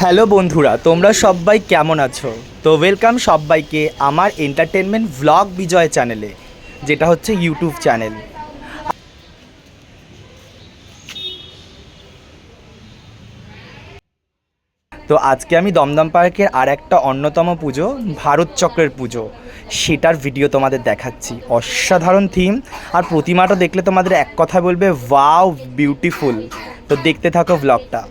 Hello বন্ধুরা, তোমরা সবাই কেমন আছো? তো ওয়েলকাম সবাইকে আমার এন্টারটেনমেন্ট ভ্লগ বিজয় চ্যানেলে যেটা হচ্ছে ইউটিউব চ্যানেল তো আজকে আমি দমদম পার্কের আর একটা অন্যতম পুজো, ভারত চক্রের পুজো। সেটার ভিডিও তোমাদের দেখাচ্ছি। অসাধারণ থিম আর প্রতিমাটা দেখলে তোমাদের এক কথা বলবে ওয়াও বিউটিফুল তো দেখতে থাকো ব্লগটা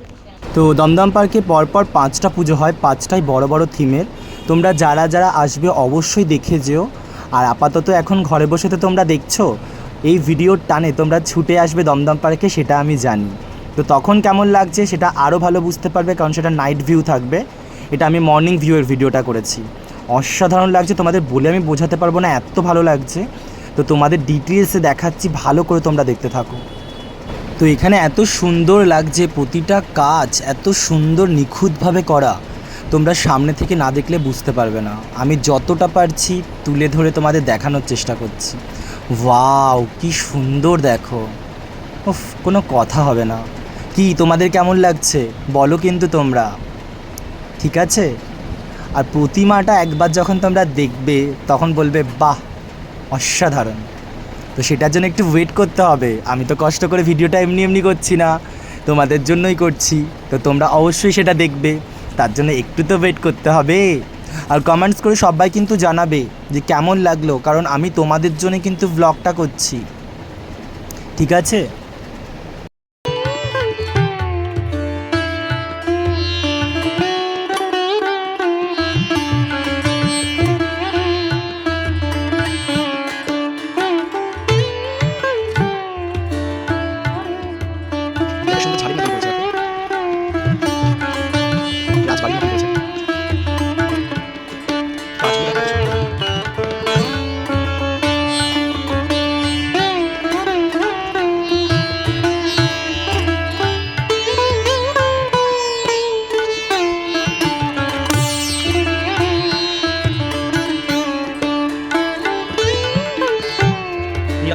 তো দমদম পার্কে পরপর পাঁচটা পুজো হয়, পাঁচটাই বড় বড় থিমের তোমরা যারা যারা আসবে অবশ্যই দেখে যেও। আর আপাতত এখন ঘরে বসে তো তোমরা দেখছ, এই ভিডিওর টানে তোমরা ছুটে আসবে দমদম পার্কে, সেটা আমি জানি। তো তখন কেমন লাগছে সেটা আরও ভালো বুঝতে পারবে, কারণ সেটা নাইট ভিউ থাকবে। এটা আমি মর্নিং ভিউয়ের ভিডিওটা করেছি। অসাধারণ লাগছে তোমাদের বলে আমি বোঝাতে পারব না, এত ভালো লাগছে। তো তোমাদের ডিটেলসে দেখাচ্ছি, ভালো করে তোমরা দেখতে থাকো। তো এখানে এত সুন্দর লাগছে প্রতিটা কাজ, এত সুন্দর নিখুঁতভাবে করা। তোমরা সামনে থেকে না দেখলে বুঝতে পারবে না। আমি যতটা পারছি তুলে ধরে তোমাদের দেখানোর চেষ্টা করছি। ওয়াও, কি সুন্দর দেখো। উফ, কোনো কথা হবে না। কি, তোমাদের কেমন লাগছে? বলো কিন্তু তোমরা। ঠিক আছে? আর প্রতিমাটা একবার যখন তোমরা দেখবে, তখন বলবে, বাহ, অসাধারণ। তো সেটার জন্য একটু ওয়েট করতে হবে। আমি তো কষ্ট করে ভিডিওটা এমনি এমনি করছি না। তোমাদের জন্যই করছি। তো তোমরা অবশ্যই সেটা দেখবে। তার জন্য একটু তো ওয়েট করতে হবে। আর কমেন্টস করে সবাই কিন্তু জানাবে যে কেমন লাগল। কারণ আমি তোমাদের জন্য কিন্তু ব্লগটা করছি। ঠিক আছে?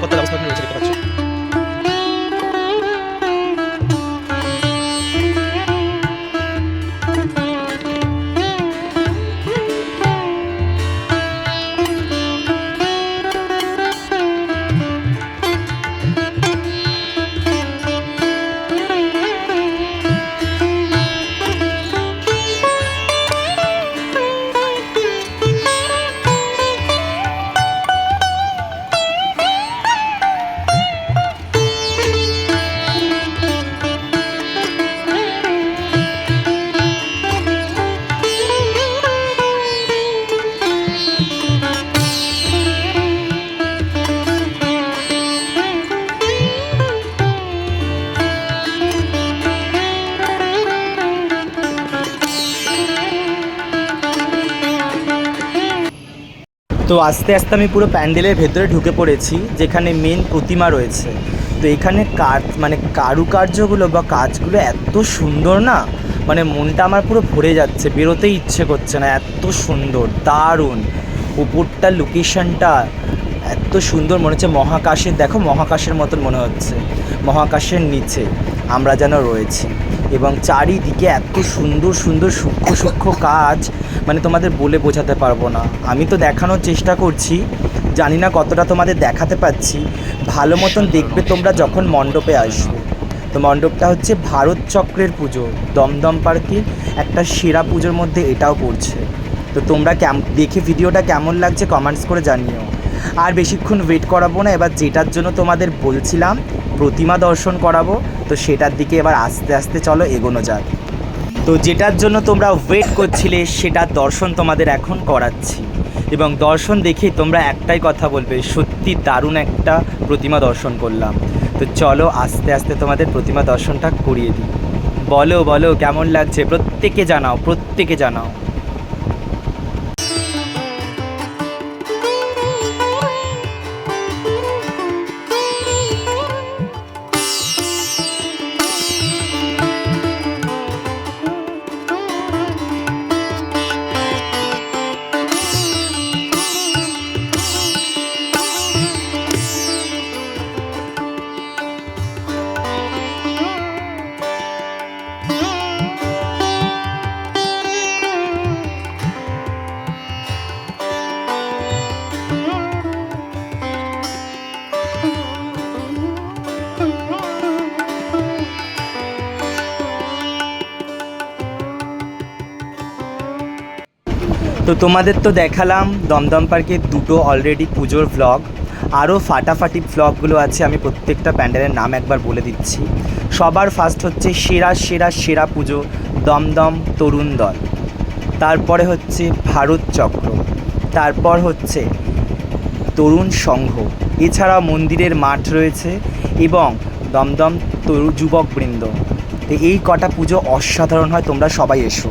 약간 달라고 생각하면 재밌을 것 같죠. তো আস্তে আস্তে আমি পুরো প্যান্ডেলের ভেতরে ঢুকে পড়েছি, যেখানে মেন প্রতিমা রয়েছে। তো এখানে কাজ মানে কারুকার্যগুলো বা কাজগুলো এত সুন্দর না? মানে মনটা আমার পুরো ভরে যাচ্ছে, বেরোতেই ইচ্ছে করছে না, এত সুন্দর, দারুণ। উপরটা লোকেশনটা এত সুন্দর, মনে হচ্ছে মহাকাশের, দেখো মহাকাশের মতন মনে হচ্ছে, মহাকাশের নিচে আমরা যেন রয়েছি। এবং চারিদিকে এত সুন্দর সুন্দর সূক্ষ্ম সূক্ষ্ম কাজ মানে তোমাদের বলে বোঝাতে পারব না। আমি তো দেখানোর চেষ্টা করছি জানি না কতটা তোমাদের দেখাতে পাচ্ছি। ভালো মতন দেখবে তোমরা যখন মণ্ডপে আসবে। তো মণ্ডপটা হচ্ছে ভারত চক্রের পুজো দমদম পার্কে একটা সেরা পুজোর মধ্যে এটাও পড়ছে। তো তোমরা দেখে ভিডিওটা কেমন লাগছে কমেন্টস করে জানিও। আর বেশিক্ষণ ওয়েট করাবো না। এবার যেটার জন্য তোমাদের বলছিলাম, প্রতিমা দর্শন করাবো, তো সেটার দিকে এবার আস্তে আস্তে চলো এগোনো যাক। তো যেটার জন্য তোমরা ওয়েট করছিলে, সেটার দর্শন তোমাদের এখন করাচ্ছি। এবং দর্শন দেখে তোমরা একটাই কথা বলবে, সত্যি দারুণ একটা প্রতিমা দর্শন করলাম। তো চলো আস্তে আস্তে তোমাদের প্রতিমা দর্শনটা করিয়ে দিই। বলো বলো, কেমন লাগছে? প্রত্যেকে জানাও প্রত্যেকে জানাও। তো তোমাদের তো দেখালাম দমদম পার্কের দুটো অলরেডি পুজোর ভ্লগ আরও ফাটাফাটি ভ্লগগুলো আছে, আমি প্রত্যেকটা প্যান্ডেলের নাম একবার বলে দিচ্ছি। সবার ফার্স্ট হচ্ছে সেরা সেরা সেরা পুজো, দমদম তরুণ দল। তারপরে হচ্ছে ভারত চক্র। তারপর হচ্ছে তরুণ সংঘ। এছাড়া মন্দিরের মাঠ রয়েছে এবং দমদম তরু, যুবকবৃন্দ। তো এই কটা পুজো অসাধারণ হয়, তোমরা সবাই এসো।